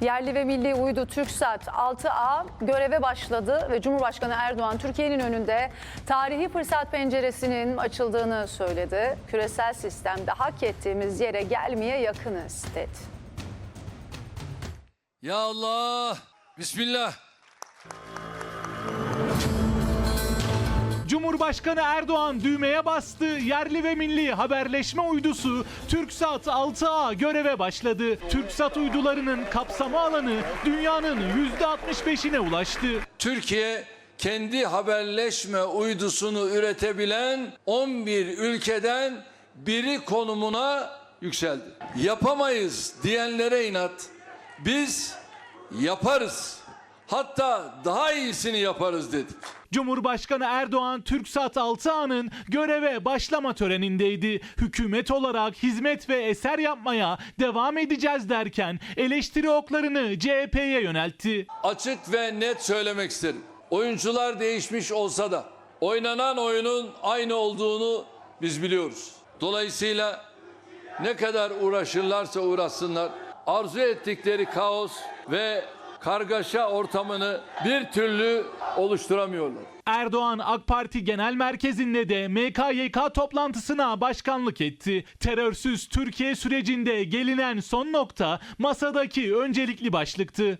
Yerli ve milli uydu TürkSat 6A göreve başladı ve Cumhurbaşkanı Erdoğan Türkiye'nin önünde tarihi fırsat penceresinin açıldığını söyledi. Küresel sistemde hak ettiğimiz yere gelmeye yakınız dedi. Ya Allah. Bismillah. Cumhurbaşkanı Erdoğan düğmeye bastı. Yerli ve milli haberleşme uydusu TürkSat 6A göreve başladı. TürkSat uydularının kapsama alanı dünyanın %65'ine ulaştı. Türkiye kendi haberleşme uydusunu üretebilen 11 ülkeden biri konumuna yükseldi. Yapamayız diyenlere inat. Biz yaparız. Hatta daha iyisini yaparız dedik. Cumhurbaşkanı Erdoğan TürkSat 6A'nın göreve başlama törenindeydi. Hükümet olarak hizmet ve eser yapmaya devam edeceğiz derken eleştiri oklarını CHP'ye yöneltti. Açık ve net söylemek isterim. Oyuncular değişmiş olsa da oynanan oyunun aynı olduğunu biz biliyoruz. Dolayısıyla ne kadar uğraşırlarsa uğraşsınlar arzu ettikleri kaos ve kargaşa ortamını bir türlü oluşturamıyorlar. Erdoğan AK Parti Genel Merkezi'nde de MKYK toplantısına başkanlık etti. Terörsüz Türkiye sürecinde gelinen son nokta masadaki öncelikli başlıktı.